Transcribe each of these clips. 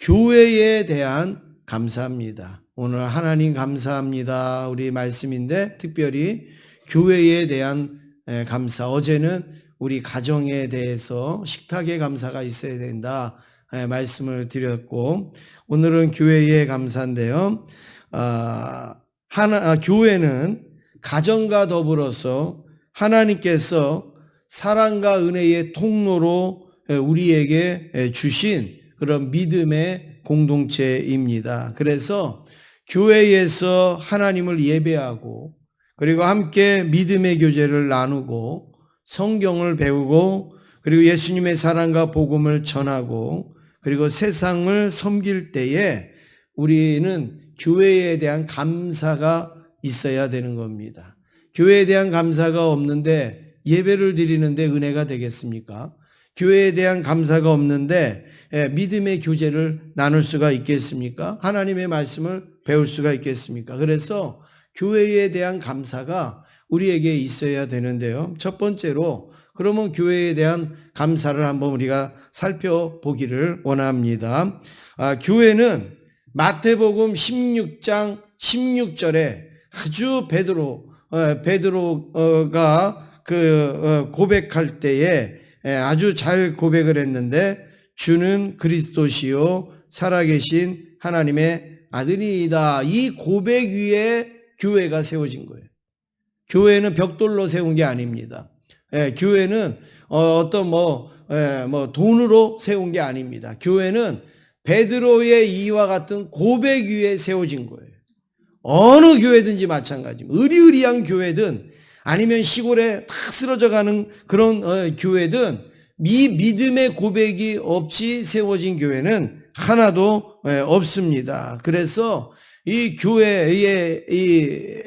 교회에 대한 감사합니다. 오늘 하나님 감사합니다. 우리 말씀인데 특별히 교회에 대한 에, 감사. 어제는 우리 가정에 대해서 식탁의 감사가 있어야 된다. 에, 말씀을 드렸고 오늘은 교회의 감사인데요. 아, 하나, 아, 교회는 가정과 더불어서 하나님께서 사랑과 은혜의 통로로 에, 우리에게 에, 주신 그런 믿음의 공동체입니다. 그래서 교회에서 하나님을 예배하고 그리고 함께 믿음의 교제를 나누고 성경을 배우고 그리고 예수님의 사랑과 복음을 전하고 그리고 세상을 섬길 때에 우리는 교회에 대한 감사가 있어야 되는 겁니다. 교회에 대한 감사가 없는데 예배를 드리는데 은혜가 되겠습니까? 교회에 대한 감사가 없는데 예, 믿음의 교제를 나눌 수가 있겠습니까? 하나님의 말씀을 배울 수가 있겠습니까? 그래서 교회에 대한 감사가 우리에게 있어야 되는데요. 첫 번째로 그러면 교회에 대한 감사를 한번 우리가 살펴보기를 원합니다. 아, 교회는 마태복음 16장 16절에 아주 베드로 어, 베드로가 그 어, 고백할 때에 예, 아주 잘 고백을 했는데 주는 그리스도시요 살아계신 하나님의 아들이다. 이 고백 위에 교회가 세워진 거예요. 교회는 벽돌로 세운 게 아닙니다. 예, 교회는 어, 떤 뭐, 예, 뭐 돈으로 세운 게 아닙니다. 교회는 베드로의 이와 같은 고백 위에 세워진 거예요. 어느 교회든지 마찬가지입니다. 의리의리한 교회든 아니면 시골에 다 쓰러져 가는 그런 어, 교회든 미 믿음의 고백이 없이 세워진 교회는 하나도 예, 없습니다. 그래서 이 교회에 이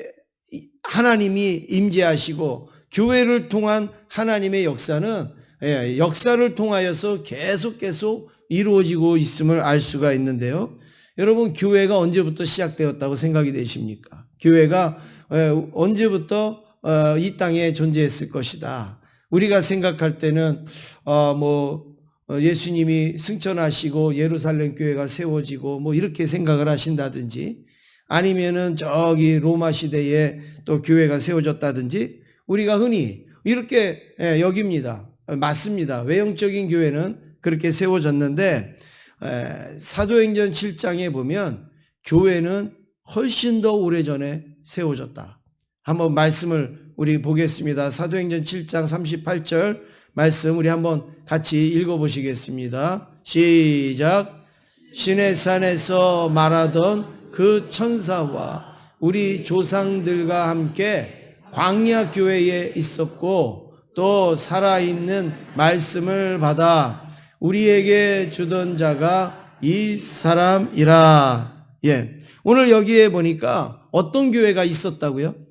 하나님이 임재하시고 교회를 통한 하나님의 역사는 예, 역사를 통하여서 계속 계속 이루어지고 있음을 알 수가 있는데요. 여러분 교회가 언제부터 시작되었다고 생각이 되십니까? 교회가 예, 언제부터 어, 이 땅에 존재했을 것이다. 우리가 생각할 때는 어 뭐 예수님이 승천하시고 예루살렘 교회가 세워지고 뭐 이렇게 생각을 하신다든지 아니면은 저기 로마 시대에 또 교회가 세워졌다든지 우리가 흔히 이렇게 예, 여깁니다. 맞습니다. 외형적인 교회는 그렇게 세워졌는데 에, 사도행전 7장에 보면 교회는 훨씬 더 오래전에 세워졌다. 한번 말씀을 우리 보겠습니다. 사도행전 7장 38절 말씀 우리 한번 같이 읽어보시겠습니다. 시작. 신의 산에서 말하던 그 천사와 우리 조상들과 함께 광야 교회에 있었고 또 살아있는 말씀을 받아 우리에게 주던 자가 이 사람이라. 예. 오늘 여기에 보니까 어떤 교회가 있었다고요?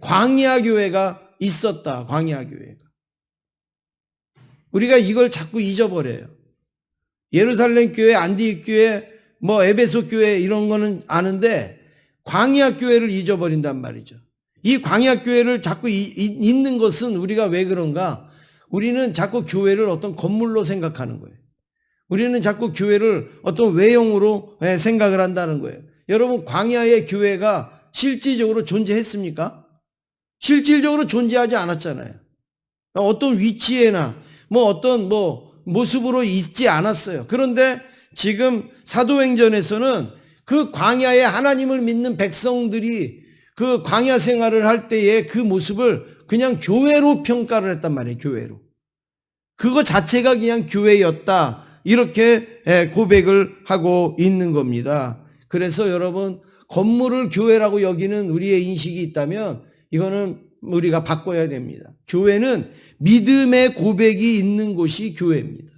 광야 교회가 있었다. 광야 교회가. 우리가 이걸 자꾸 잊어버려요. 예루살렘 교회, 안디익 교회, 뭐 에베소 교회 이런 거는 아는데 광야 교회를 잊어버린단 말이죠. 이 광야 교회를 자꾸 잊는 것은 우리가 왜 그런가? 우리는 자꾸 교회를 어떤 건물로 생각하는 거예요. 우리는 자꾸 교회를 어떤 외형으로 생각을 한다는 거예요. 여러분 광야의 교회가 실질적으로 존재했습니까? 실질적으로 존재하지 않았잖아요. 어떤 위치에나 뭐 어떤 뭐 모습으로 있지 않았어요. 그런데 지금 사도행전에서는 그 광야에 하나님을 믿는 백성들이 그 광야 생활을 할 때의 그 모습을 그냥 교회로 평가를 했단 말이에요. 교회로. 그거 자체가 그냥 교회였다. 이렇게 고백을 하고 있는 겁니다. 그래서 여러분 건물을 교회라고 여기는 우리의 인식이 있다면 이거는 우리가 바꿔야 됩니다. 교회는 믿음의 고백이 있는 곳이 교회입니다.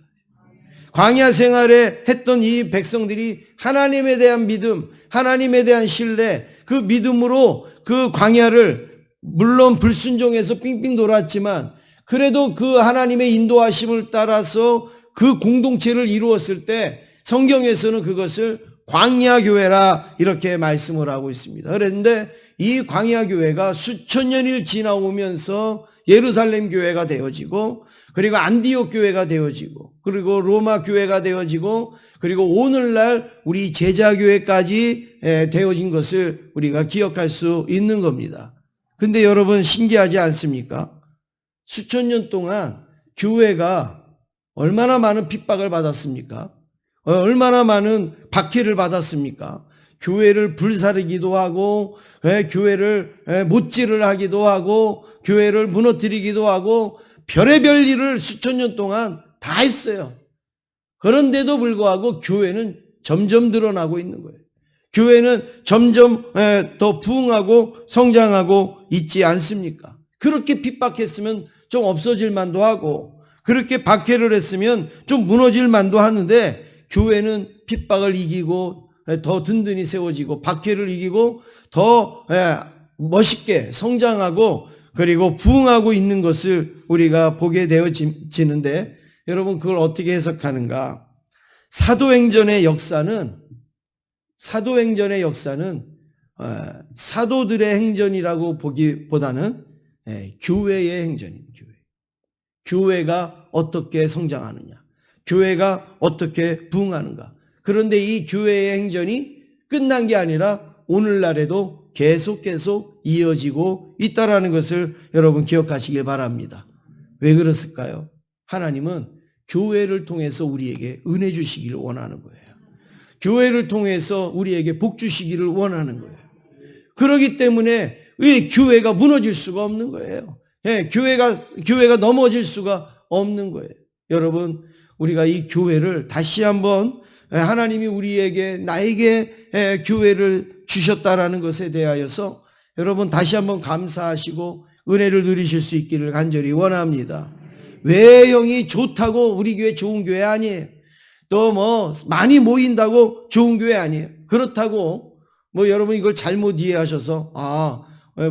광야 생활에 했던 이 백성들이 하나님에 대한 믿음, 하나님에 대한 신뢰, 그 믿음으로 그 광야를 물론 불순종해서 삥삥 돌았지만 그래도 그 하나님의 인도하심을 따라서 그 공동체를 이루었을 때 성경에서는 그것을 광야 교회라 이렇게 말씀을 하고 있습니다. 그런데 이 광야 교회가 수천 년이 지나오면서 예루살렘 교회가 되어지고 그리고 안디옥 교회가 되어지고 그리고 로마 교회가 되어지고 그리고 오늘날 우리 제자 교회까지 에, 되어진 것을 우리가 기억할 수 있는 겁니다. 근데 여러분 신기하지 않습니까? 수천 년 동안 교회가 얼마나 많은 핍박을 받았습니까? 어, 얼마나 많은 박해를 받았습니까? 교회를 불사르기도 하고, 예, 교회를 예, 못질을 하기도 하고, 교회를 무너뜨리기도 하고, 별의별 일을 수천 년 동안 다 했어요. 그런데도 불구하고 교회는 점점 늘어나고 있는 거예요. 교회는 점점 예, 더 부흥하고 성장하고 있지 않습니까? 그렇게 핍박했으면 좀 없어질 만도 하고, 그렇게 박해를 했으면 좀 무너질 만도 하는데, 교회는 핍박을 이기고 예, 더 든든히 세워지고 박해를 이기고 더 예, 멋있게 성장하고 그리고 부흥하고 있는 것을 우리가 보게 되어지는데 여러분 그걸 어떻게 해석하는가? 사도행전의 역사는 사도행전의 역사는 어, 사도들의 행전이라고 보기보다는 예, 교회의 행전입니다. 교회. 교회가 어떻게 성장하느냐. 교회가 어떻게 부흥하는가. 그런데 이 교회의 행전이 끝난 게 아니라 오늘날에도 계속 계속 이어지고 있다라는 것을 여러분 기억하시길 바랍니다. 왜 그렇을까요? 하나님은 교회를 통해서 우리에게 은혜 주시기를 원하는 거예요. 교회를 통해서 우리에게 복 주시기를 원하는 거예요. 그러기 때문에 이 교회가 무너질 수가 없는 거예요. 예, 교회가 교회가 넘어질 수가 없는 거예요. 여러분, 우리가 이 교회를 다시 한번 하나님이 우리에게 나에게 교회를 주셨다라는 것에 대하여서 여러분 다시 한번 감사하시고 은혜를 누리실 수 있기를 간절히 원합니다. 외형이 좋다고 우리 교회 좋은 교회 아니에요. 또 뭐 많이 모인다고 좋은 교회 아니에요. 그렇다고 뭐 여러분 이걸 잘못 이해하셔서 아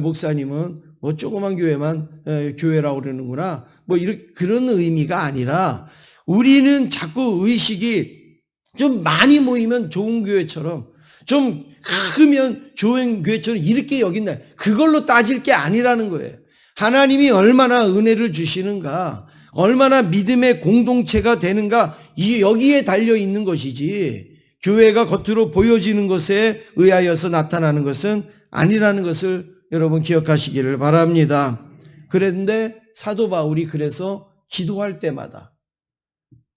목사님은 뭐 조그만 교회만 교회라고 그러는구나 뭐 이런 그런 의미가 아니라 우리는 자꾸 의식이 좀 많이 모이면 좋은 교회처럼 좀 크면 좋은 교회처럼 이렇게 여긴다. 그걸로 따질 게 아니라는 거예요. 하나님이 얼마나 은혜를 주시는가, 얼마나 믿음의 공동체가 되는가, 이 여기에 달려 있는 것이지, 교회가 겉으로 보여지는 것에 의하여서 나타나는 것은 아니라는 것을 여러분 기억하시기를 바랍니다. 그런데 사도 바울이 그래서 기도할 때마다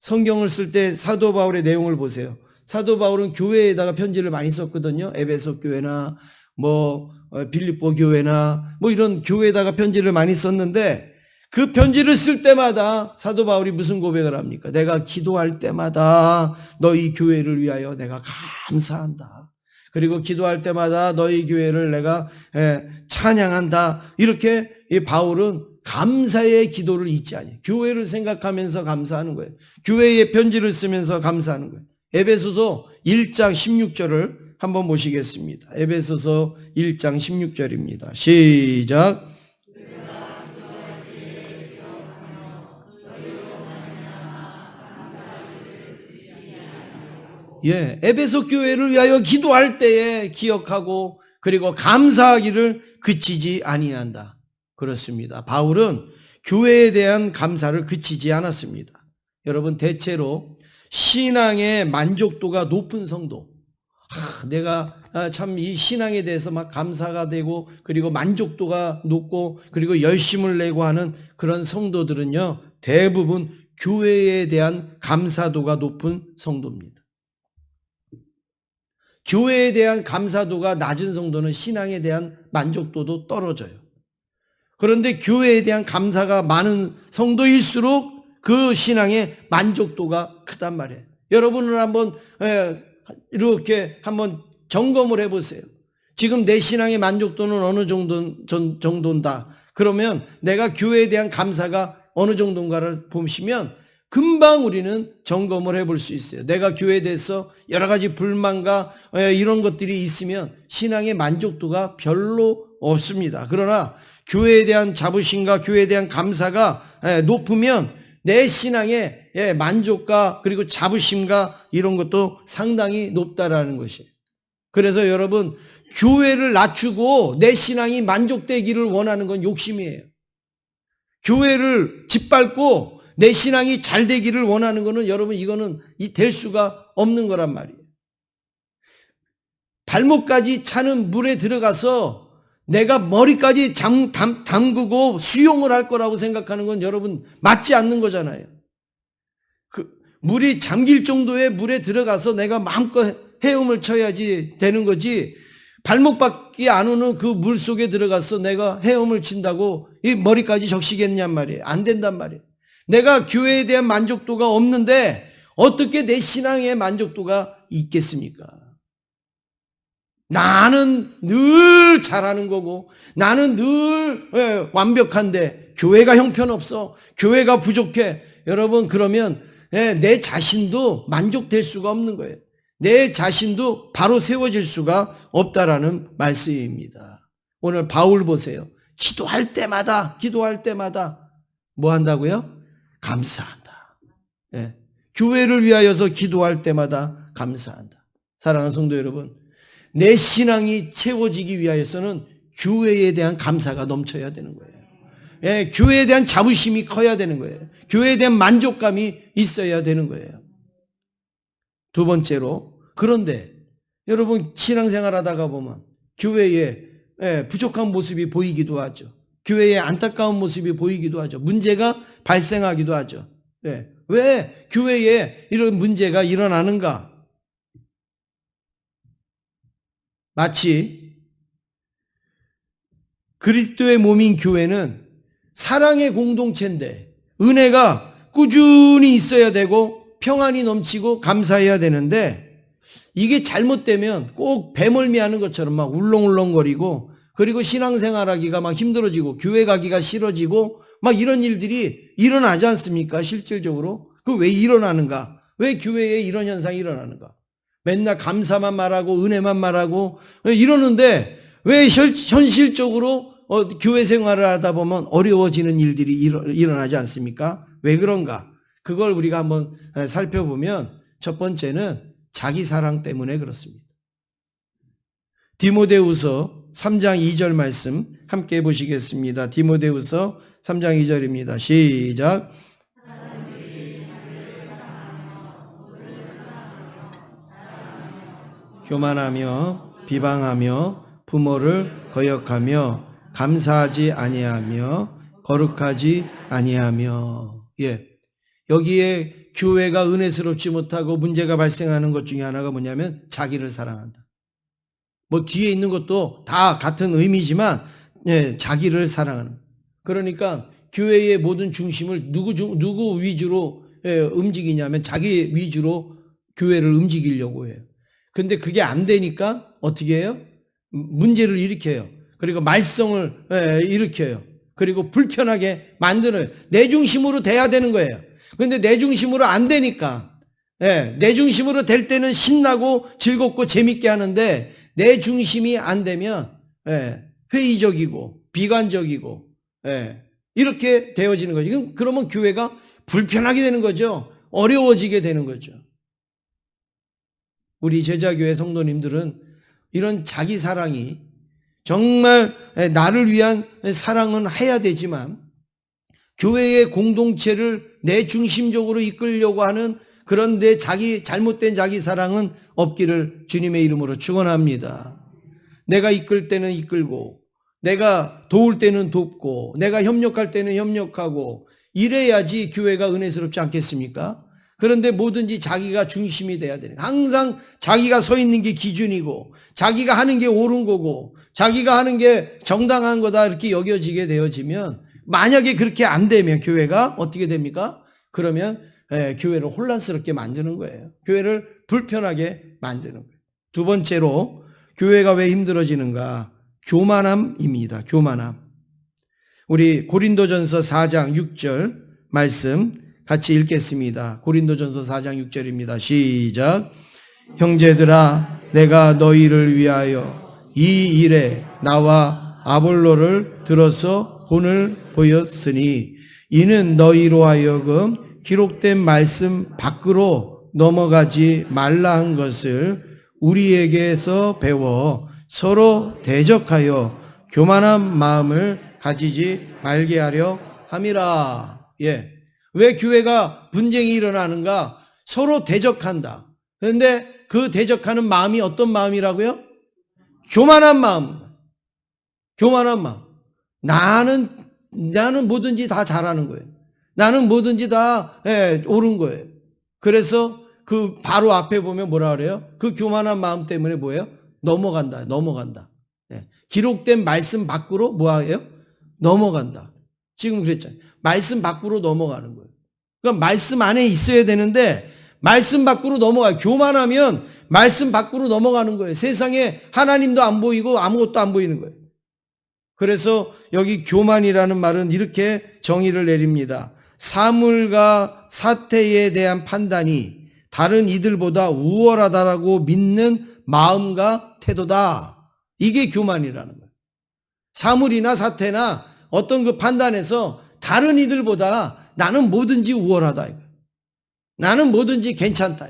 성경을 쓸 때 사도 바울의 내용을 보세요. 사도 바울은 교회에다가 편지를 많이 썼거든요. 에베소 교회나 뭐 어, 빌립보 교회나 뭐 이런 교회에다가 편지를 많이 썼는데 그 편지를 쓸 때마다 사도 바울이 무슨 고백을 합니까? 내가 기도할 때마다 너희 교회를 위하여 내가 감사한다. 그리고 기도할 때마다 너희 교회를 내가 예, 찬양한다. 이렇게 이 바울은 감사의 기도를 잊지 아니. 교회를 생각하면서 감사하는 거예요. 교회에 편지를 쓰면서 감사하는 거예요. 에베소서 1장 16절을 한번 보시겠습니다. 에베소서 1장 16절입니다. 시작. 예, 에베소 교회를 위하여 기도할 때에 기억하고 그리고 감사하기를 그치지 아니한다. 그렇습니다. 바울은 교회에 대한 감사를 그치지 않았습니다. 여러분 대체로 신앙의 만족도가 높은 성도, 아, 내가 참 이 신앙에 대해서 막 감사가 되고 그리고 만족도가 높고 그리고 열심을 내고 하는 그런 성도들은요 대부분 교회에 대한 감사도가 높은 성도입니다. 교회에 대한 감사도가 낮은 성도는 신앙에 대한 만족도도 떨어져요. 그런데 교회에 대한 감사가 많은 성도일수록 그 신앙의 만족도가 크단 말이에요. 여러분은 한번 이렇게 한번 점검을 해보세요. 지금 내 신앙의 만족도는 어느 정도, 정도인다. 그러면 내가 교회에 대한 감사가 어느 정도인가를 보시면 금방 우리는 점검을 해볼 수 있어요. 내가 교회에 대해서 여러 가지 불만과 이런 것들이 있으면 신앙의 만족도가 별로 없습니다. 그러나 교회에 대한 자부심과 교회에 대한 감사가 높으면 내 신앙의 만족과 그리고 자부심과 이런 것도 상당히 높다라는 것이에요. 그래서 여러분 교회를 낮추고 내 신앙이 만족되기를 원하는 건 욕심이에요. 교회를 짓밟고 내 신앙이 잘 되기를 원하는 거는 여러분 이거는 이 될 수가 없는 거란 말이에요. 발목까지 차는 물에 들어가서 내가 머리까지 잠, 담, 담그고 수용을 할 거라고 생각하는 건 여러분 맞지 않는 거잖아요. 그 물이 잠길 정도의 물에 들어가서 내가 마음껏 헤엄을 쳐야지 되는 거지 발목밖에 안 오는 그 물 속에 들어가서 내가 헤엄을 친다고 이 머리까지 적시겠냔 말이에요. 안 된단 말이에요. 내가 교회에 대한 만족도가 없는데 어떻게 내 신앙의 만족도가 있겠습니까? 나는 늘 잘하는 거고 나는 늘 예, 완벽한데 교회가 형편없어 교회가 부족해 여러분 그러면 예, 내 자신도 만족될 수가 없는 거예요 내 자신도 바로 세워질 수가 없다라는 말씀입니다 오늘 바울 보세요 기도할 때마다 기도할 때마다 뭐 한다고요? 감사한다 예, 교회를 위하여서 기도할 때마다 감사한다 사랑하는 성도 여러분 내 신앙이 채워지기 위하여서는 교회에 대한 감사가 넘쳐야 되는 거예요. 예, 교회에 대한 자부심이 커야 되는 거예요. 교회에 대한 만족감이 있어야 되는 거예요. 두 번째로, 그런데 여러분 신앙생활 하다가 보면 교회에 예, 부족한 모습이 보이기도 하죠. 교회에 안타까운 모습이 보이기도 하죠. 문제가 발생하기도 하죠. 예, 왜 교회에 이런 문제가 일어나는가? 마치 그리스도의 몸인 교회는 사랑의 공동체인데 은혜가 꾸준히 있어야 되고 평안이 넘치고 감사해야 되는데 이게 잘못되면 꼭 배멀미하는 것처럼 막 울렁울렁거리고 그리고 신앙생활하기가 막 힘들어지고 교회 가기가 싫어지고 막 이런 일들이 일어나지 않습니까? 실질적으로 그 왜 일어나는가? 왜 교회에 이런 현상이 일어나는가? 맨날 감사만 말하고 은혜만 말하고 이러는데 왜 현- 현실적으로 어, 교회 생활을 하다 보면 어려워지는 일들이 일어, 일어나지 않습니까? 왜 그런가? 그걸 우리가 한번 살펴보면 첫 번째는 자기 사랑 때문에 그렇습니다. 디모데후서 3장 2절 말씀 함께 보시겠습니다. 디모데후서 3장 2절입니다. 시작. 교만하며 비방하며 부모를 거역하며 감사하지 아니하며 거룩하지 아니하며 예 여기에 교회가 은혜스럽지 못하고 문제가 발생하는 것 중에 하나가 뭐냐면 자기를 사랑한다. 뭐 뒤에 있는 것도 다 같은 의미지만 예, 자기를 사랑하는. 그러니까 교회의 모든 중심을 누구 중- 누구 위주로 예, 움직이냐면 자기 위주로 교회를 움직이려고 해요. 근데 그게 안 되니까 어떻게 해요? 문제를 일으켜요. 그리고 말썽을 예, 일으켜요. 그리고 불편하게 만드는 내 중심으로 돼야 되는 거예요. 근데 내 중심으로 안 되니까 예, 내 중심으로 될 때는 신나고 즐겁고 재밌게 하는데 내 중심이 안 되면 예, 회의적이고 비관적이고 예, 이렇게 되어지는 거죠. 그럼- 그러면 교회가 불편하게 되는 거죠. 어려워지게 되는 거죠. 우리 제자교회 성도님들은 이런 자기 사랑이 정말 나를 위한 사랑은 해야 되지만 교회의 공동체를 내 중심적으로 이끌려고 하는 그런 내 자기 잘못된 자기 사랑은 없기를 주님의 이름으로 축원합니다. 내가 이끌 때는 이끌고 내가 도울 때는 돕고 내가 협력할 때는 협력하고 이래야지 교회가 은혜스럽지 않겠습니까? 그런데 뭐든지 자기가 중심이 돼야 되는. 항상 자기가 서 있는 게 기준이고 자기가 하는 게 옳은 거고 자기가 하는 게 정당한 거다 이렇게 여겨지게 되어지면 만약에 그렇게 안 되면 교회가 어떻게 됩니까? 그러면 예, 교회를 혼란스럽게 만드는 거예요. 교회를 불편하게 만드는 거예요. 두 번째로 교회가 왜 힘들어지는가? 교만함입니다. 교만함. 우리 고린도전서 4장 6절 말씀 같이 읽겠습니다. 고린도전서 4장 6절입니다. 시작. 형제들아 내가 너희를 위하여 이 일에 나와 아볼로를 들어서 본을 보였으니 이는 너희로 하여금 기록된 말씀 밖으로 넘어가지 말라 한 것을 우리에게서 배워 서로 대적하여 교만한 마음을 가지지 말게 하려 함이라. 예. 왜 교회가 분쟁이 일어나는가? 서로 대적한다. 그런데 그 대적하는 마음이 어떤 마음이라고요? 교만한 마음. 교만한 마음. 나는, 나는 뭐든지 다 잘하는 거예요. 나는 뭐든지 다, 예, 옳은 거예요. 그래서 그 바로 앞에 보면 뭐라 그래요? 그 교만한 마음 때문에 뭐예요? 넘어간다. 넘어간다. 예. 기록된 말씀 밖으로 뭐예요? 넘어간다. 지금 그랬잖아요. 말씀 밖으로 넘어가는 거예요. 그러니까 말씀 안에 있어야 되는데 말씀 밖으로 넘어가요. 교만하면 말씀 밖으로 넘어가는 거예요. 세상에 하나님도 안 보이고 아무것도 안 보이는 거예요. 그래서 여기 교만이라는 말은 이렇게 정의를 내립니다. 사물과 사태에 대한 판단이 다른 이들보다 우월하다라고 믿는 마음과 태도다. 이게 교만이라는 거예요. 사물이나 사태나 어떤 그 판단에서 다른 이들보다 나는 뭐든지 우월하다. 나는 뭐든지 괜찮다.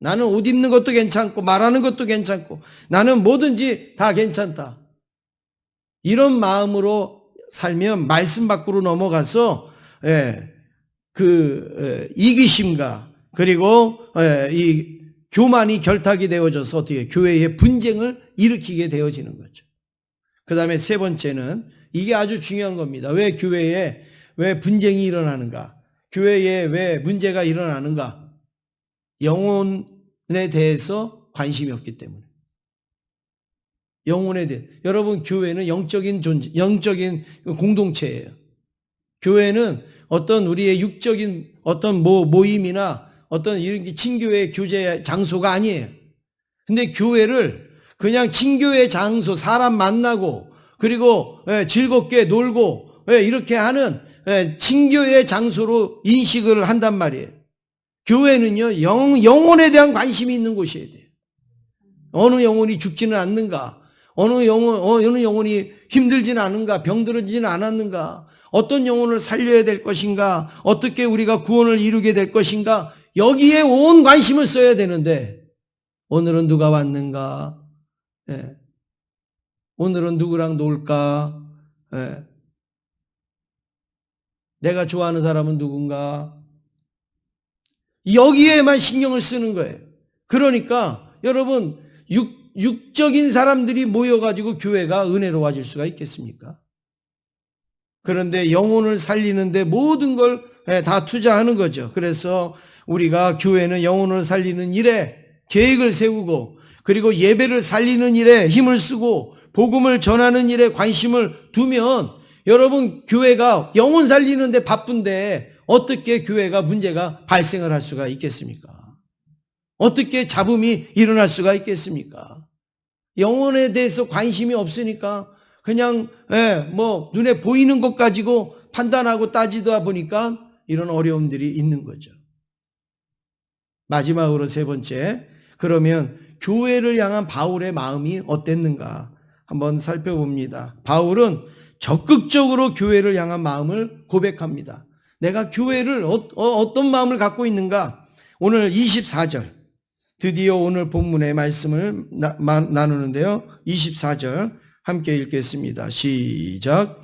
나는 옷 입는 것도 괜찮고 말하는 것도 괜찮고 나는 뭐든지 다 괜찮다. 이런 마음으로 살면 말씀 밖으로 넘어가서 예, 그 예, 이기심과 그리고 예, 이 교만이 결탁이 되어져서 어떻게 교회의 분쟁을 일으키게 되어지는 거죠. 그 다음에 세 번째는 이게 아주 중요한 겁니다. 왜 교회에 왜 분쟁이 일어나는가? 교회에 왜 문제가 일어나는가? 영혼에 대해서 관심이 없기 때문에. 영혼에 대해. 여러분, 교회는 영적인 존재, 영적인 공동체예요. 교회는 어떤 우리의 육적인 어떤 모, 모임이나 어떤 이런 친교회 교제 장소가 아니에요. 근데 교회를 그냥 친교회 장소, 사람 만나고, 그리고 예, 즐겁게 놀고, 예, 이렇게 하는 예, 친교의 장소로 인식을 한단 말이에요. 교회는요, 영, 영혼에 대한 관심이 있는 곳이어야 돼요. 어느 영혼이 죽지는 않는가? 어느 영혼, 어느 영혼이 힘들지는 않은가? 병들어지는 않았는가? 어떤 영혼을 살려야 될 것인가? 어떻게 우리가 구원을 이루게 될 것인가? 여기에 온 관심을 써야 되는데, 오늘은 누가 왔는가? 예. 오늘은 누구랑 놀까? 예. 내가 좋아하는 사람은 누군가? 여기에만 신경을 쓰는 거예요. 그러니까 여러분 육, 육적인 사람들이 모여가지고 교회가 은혜로워질 수가 있겠습니까? 그런데 영혼을 살리는데 모든 걸 다 투자하는 거죠. 그래서 우리가 교회는 영혼을 살리는 일에 계획을 세우고 그리고 예배를 살리는 일에 힘을 쓰고 복음을 전하는 일에 관심을 두면 여러분 교회가 영혼 살리는데 바쁜데 어떻게 교회가 문제가 발생을 할 수가 있겠습니까? 어떻게 잡음이 일어날 수가 있겠습니까? 영혼에 대해서 관심이 없으니까 그냥 예, 뭐 눈에 보이는 것 가지고 판단하고 따지다 보니까 이런 어려움들이 있는 거죠. 마지막으로 세 번째 그러면 교회를 향한 바울의 마음이 어땠는가 한번 살펴봅니다. 바울은 적극적으로 교회를 향한 마음을 고백합니다. 내가 교회를 어, 떤 마음을 갖고 있는가? 오늘 24절. 드디어 오늘 본문의 말씀을 나, 나누는데요. 24절 함께 읽겠습니다. 시작.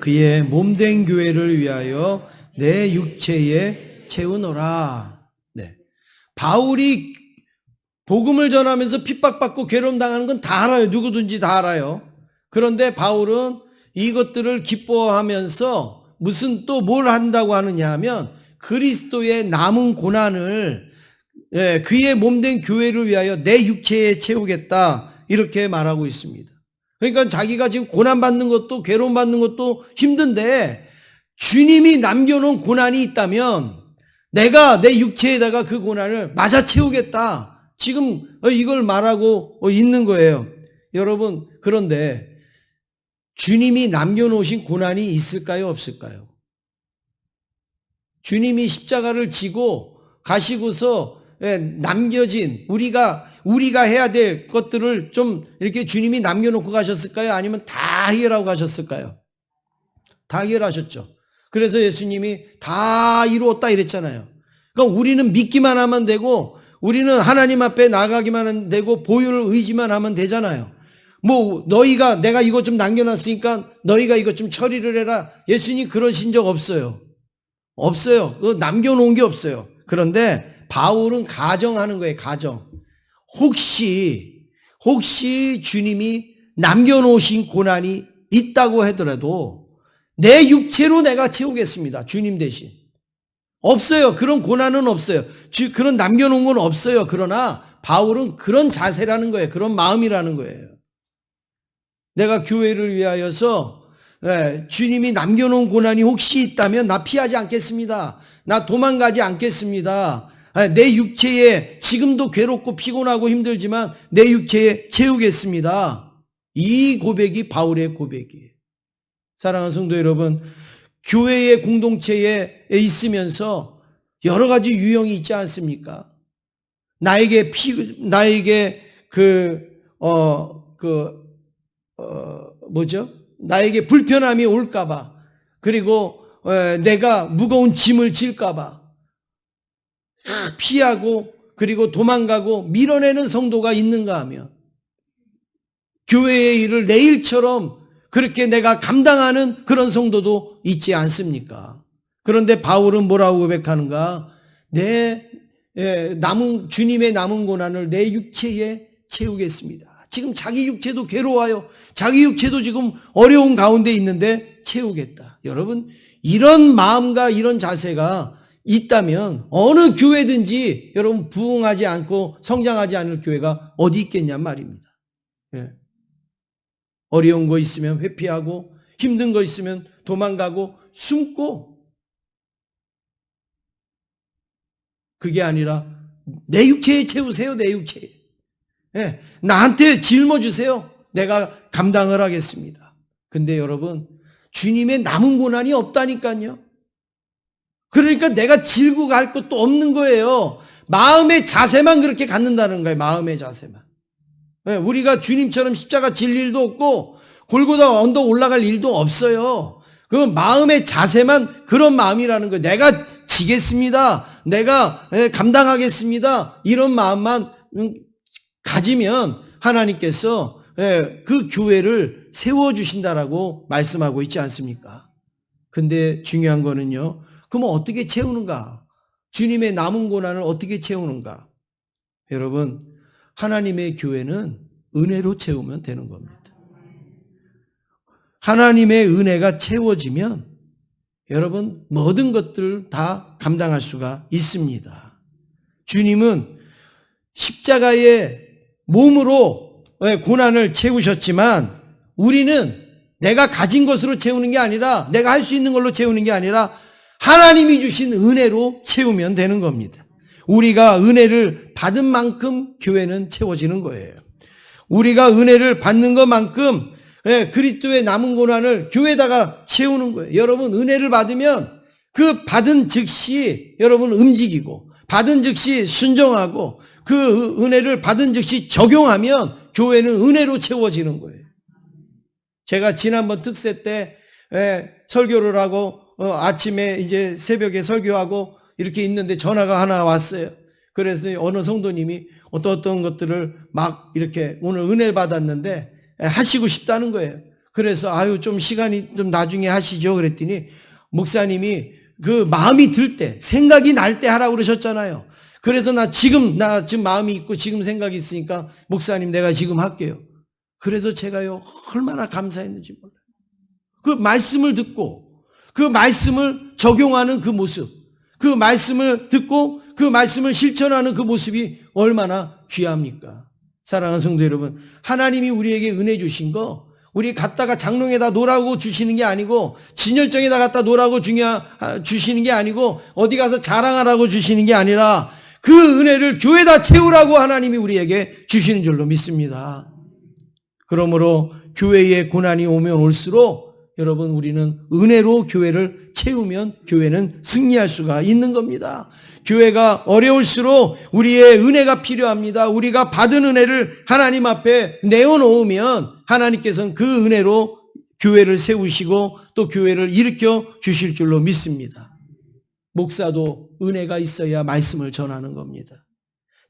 그의 몸된 교회를 위하여 내 육체에 채우노라. 네. 바울이 복음을 전하면서 핍박받고 괴로움 당하는 건 다 알아요. 누구든지 다 알아요. 그런데 바울은 이것들을 기뻐하면서 무슨 또 뭘 한다고 하느냐 하면 그리스도의 남은 고난을 예, 그의 몸된 교회를 위하여 내 육체에 채우겠다. 이렇게 말하고 있습니다. 그러니까 자기가 지금 고난 받는 것도 괴로움 받는 것도 힘든데 주님이 남겨놓은 고난이 있다면 내가 내 육체에다가 그 고난을 맞아 채우겠다. 지금 이걸 말하고 있는 거예요. 여러분, 그런데 주님이 남겨놓으신 고난이 있을까요? 없을까요? 주님이 십자가를 지고 가시고서 예, 남겨진 우리가 우리가 해야 될 것들을 좀 이렇게 주님이 남겨놓고 가셨을까요? 아니면 다 해결하고 가셨을까요? 다 해결하셨죠. 그래서 예수님이 다 이루었다 이랬잖아요. 그러니까 우리는 믿기만 하면 되고 우리는 하나님 앞에 나가기만 되고 보혈을 의지만 하면 되잖아요. 뭐 너희가 내가 이거 좀 남겨놨으니까 너희가 이거 좀 처리를 해라. 예수님 그러신 적 없어요. 없어요. 그 남겨놓은 게 없어요. 그런데 바울은 가정하는 거예요. 가정. 혹시 혹시 주님이 남겨놓으신 고난이 있다고 하더라도 내 육체로 내가 채우겠습니다. 주님 대신. 없어요. 그런 고난은 없어요. 주, 그런 남겨놓은 건 없어요. 그러나 바울은 그런 자세라는 거예요. 그런 마음이라는 거예요. 내가 교회를 위하여서 예, 주님이 남겨놓은 고난이 혹시 있다면 나 피하지 않겠습니다. 나 도망가지 않겠습니다. 예, 내 육체에 지금도 괴롭고 피곤하고 힘들지만 내 육체에 채우겠습니다. 이 고백이 바울의 고백이에요. 사랑하는 성도 여러분, 교회의 공동체에 있으면서 여러 가지 유형이 있지 않습니까? 나에게 피, 나에게 그, 어, 그, 어, 뭐죠? 나에게 불편함이 올까봐, 그리고 에, 내가 무거운 짐을 질까봐, 피하고, 그리고 도망가고 밀어내는 성도가 있는가 하면, 교회의 일을 내 일처럼 그렇게 내가 감당하는 그런 성도도 있지 않습니까? 그런데 바울은 뭐라고 고백하는가? 내 예, 남은 주님의 남은 고난을 내 육체에 채우겠습니다. 지금 자기 육체도 괴로워요. 자기 육체도 지금 어려운 가운데 있는데 채우겠다. 여러분 이런 마음과 이런 자세가 있다면 어느 교회든지 여러분 부흥하지 않고 성장하지 않을 교회가 어디 있겠냔 말입니다. 예. 어려운 거 있으면 회피하고 힘든 거 있으면 도망가고 숨고 그게 아니라 내 육체에 채우세요 내 육체에 예, 나한테 짊어 주세요 내가 감당을 하겠습니다 근데 여러분 주님의 남은 고난이 없다니까요 그러니까 내가 질고 갈 것도 없는 거예요 마음의 자세만 그렇게 갖는다는 거예요 마음의 자세만 예, 우리가 주님처럼 십자가 질 일도 없고 골고다 언덕 올라갈 일도 없어요. 그 마음의 자세만 그런 마음이라는 거예요. 내가 지겠습니다. 내가 예, 감당하겠습니다. 이런 마음만 음, 가지면 하나님께서 예, 그 교회를 세워 주신다라고 말씀하고 있지 않습니까? 근데 중요한 거는요. 그러면 어떻게 채우는가? 주님의 남은 고난을 어떻게 채우는가? 여러분, 하나님의 교회는 은혜로 채우면 되는 겁니다. 하나님의 은혜가 채워지면 여러분 모든 것들 다 감당할 수가 있습니다. 주님은 십자가의 몸으로 고난을 채우셨지만 우리는 내가 가진 것으로 채우는 게 아니라 내가 할 수 있는 걸로 채우는 게 아니라 하나님이 주신 은혜로 채우면 되는 겁니다. 우리가 은혜를 받은 만큼 교회는 채워지는 거예요. 우리가 은혜를 받는 것만큼 예, 그리스도의 남은 고난을 교회에다가 채우는 거예요. 여러분 은혜를 받으면 그 받은 즉시 여러분 움직이고 받은 즉시 순종하고 그 은혜를 받은 즉시 적용하면 교회는 은혜로 채워지는 거예요. 제가 지난번 특세 때 예, 설교를 하고 어, 아침에 이제 새벽에 설교하고 이렇게 있는데 전화가 하나 왔어요. 그래서 어느 성도님이 어떤 어떤 것들을 막 이렇게 오늘 은혜 받았는데 하시고 싶다는 거예요. 그래서 아유 좀 시간이 좀 나중에 하시죠. 그랬더니 목사님이 그 마음이 들 때, 생각이 날 때 하라고 그러셨잖아요. 그래서 나 지금 나 지금 마음이 있고 지금 생각이 있으니까 목사님 내가 지금 할게요. 그래서 제가요 얼마나 감사했는지 몰라요. 그 말씀을 듣고 그 말씀을 적용하는 그 모습, 그 말씀을 듣고 그 말씀을 실천하는 그 모습이 얼마나 귀합니까? 사랑하는 성도 여러분, 하나님이 우리에게 은혜 주신 거 우리 갖다가 장롱에다 놓으라고 주시는 게 아니고 진열정에다 갖다 놓으라고 중요 주시는 게 아니고 어디 가서 자랑하라고 주시는 게 아니라 그 은혜를 교회다 채우라고 하나님이 우리에게 주시는 줄로 믿습니다. 그러므로 교회에 고난이 오면 올수록 여러분 우리는 은혜로 교회를 채우면 교회는 승리할 수가 있는 겁니다. 교회가 어려울수록 우리의 은혜가 필요합니다. 우리가 받은 은혜를 하나님 앞에 내어놓으면 하나님께서는 그 은혜로 교회를 세우시고 또 교회를 일으켜 주실 줄로 믿습니다. 목사도 은혜가 있어야 말씀을 전하는 겁니다.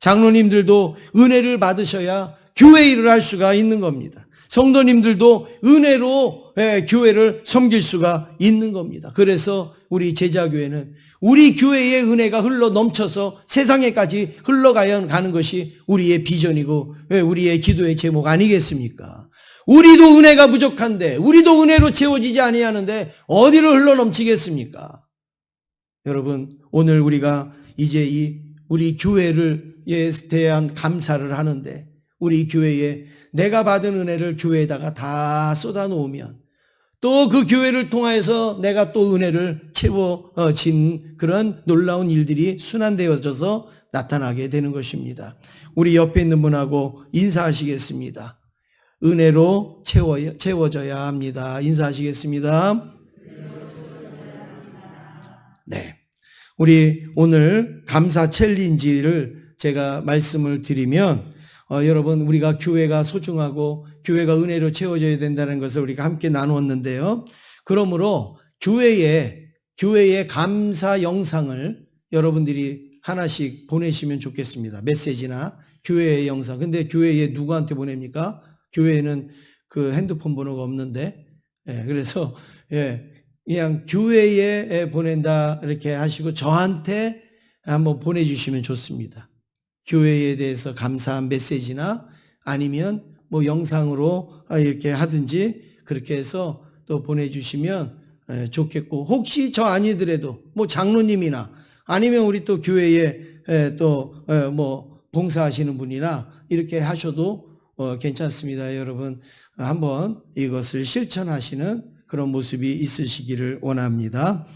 장로님들도 은혜를 받으셔야 교회 일을 할 수가 있는 겁니다. 성도님들도 은혜로 예, 교회를 섬길 수가 있는 겁니다. 그래서 우리 제자교회는 우리 교회의 은혜가 흘러 넘쳐서 세상에까지 흘러가야 가는 것이 우리의 비전이고 예, 우리의 기도의 제목 아니겠습니까? 우리도 은혜가 부족한데 우리도 은혜로 채워지지 아니하는데 어디로 흘러 넘치겠습니까? 여러분 오늘 우리가 이제 이 우리 교회를 에 대한 감사를 하는데 우리 교회에 내가 받은 은혜를 교회에다가 다 쏟아 놓으면 또 그 교회를 통하여서 내가 또 은혜를 채워진 그런 놀라운 일들이 순환되어져서 나타나게 되는 것입니다. 우리 옆에 있는 분하고 인사하시겠습니다. 은혜로 채워, 채워져야 합니다. 인사하시겠습니다. 네. 우리 오늘 감사 챌린지를 제가 말씀을 드리면 어, 여러분 우리가 교회가 소중하고 교회가 은혜로 채워져야 된다는 것을 우리가 함께 나누었는데요. 그러므로 교회에 교회의 감사 영상을 여러분들이 하나씩 보내시면 좋겠습니다. 메시지나 교회의 영상. 근데 교회에 누구한테 보냅니까? 교회에는 그 핸드폰 번호가 없는데. 예, 그래서 예, 그냥 교회에 보낸다 이렇게 하시고 저한테 한번 보내주시면 좋습니다. 교회에 대해서 감사한 메시지나 아니면 뭐 영상으로 이렇게 하든지 그렇게 해서 또 보내주시면 예, 좋겠고 혹시 저 아니더라도 뭐 장로님이나 아니면 우리 또 교회에 또 뭐 봉사하시는 분이나 이렇게 하셔도 어, 괜찮습니다. 여러분 한번 이것을 실천하시는 그런 모습이 있으시기를 원합니다.